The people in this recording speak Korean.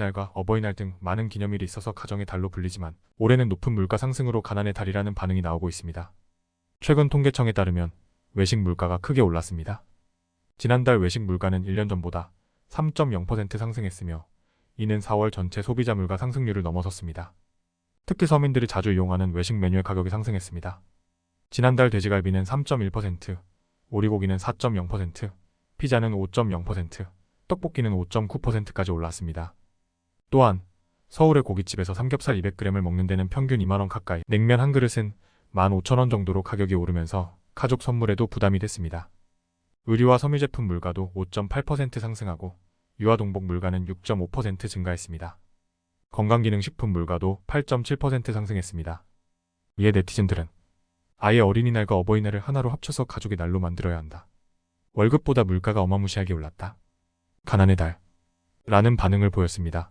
날과 어버이날 등 많은 기념일이 있어서 가정의 달로 불리지만 올해는 높은 물가 상승으로 가난의 달이라는 반응이 나오고 있습니다. 최근 통계청에 따르면 외식 물가가 크게 올랐습니다. 지난달 외식 물가는 1년 전보다 3.0% 상승했으며 이는 4월 전체 소비자 물가 상승률을 넘어섰습니다. 특히 서민들이 자주 이용하는 외식 메뉴의 가격이 상승했습니다. 지난달 돼지갈비는 3.1%, 오리고기는 4.0%, 피자는 5.0%, 떡볶이는 5.9%까지 올랐습니다. 또한 서울의 고깃집에서 삼겹살 200g을 먹는 데는 평균 2만원 가까이, 냉면 한 그릇은 15,000원 정도로 가격이 오르면서 가족 선물에도 부담이 됐습니다. 의류와 섬유 제품 물가도 5.8% 상승하고 유아동복 물가는 6.5% 증가했습니다. 건강기능식품 물가도 8.7% 상승했습니다. 이에 네티즌들은 아예 어린이날과 어버이날을 하나로 합쳐서 가족의 날로 만들어야 한다. 월급보다 물가가 어마무시하게 올랐다. 가난의 달. 라는 반응을 보였습니다.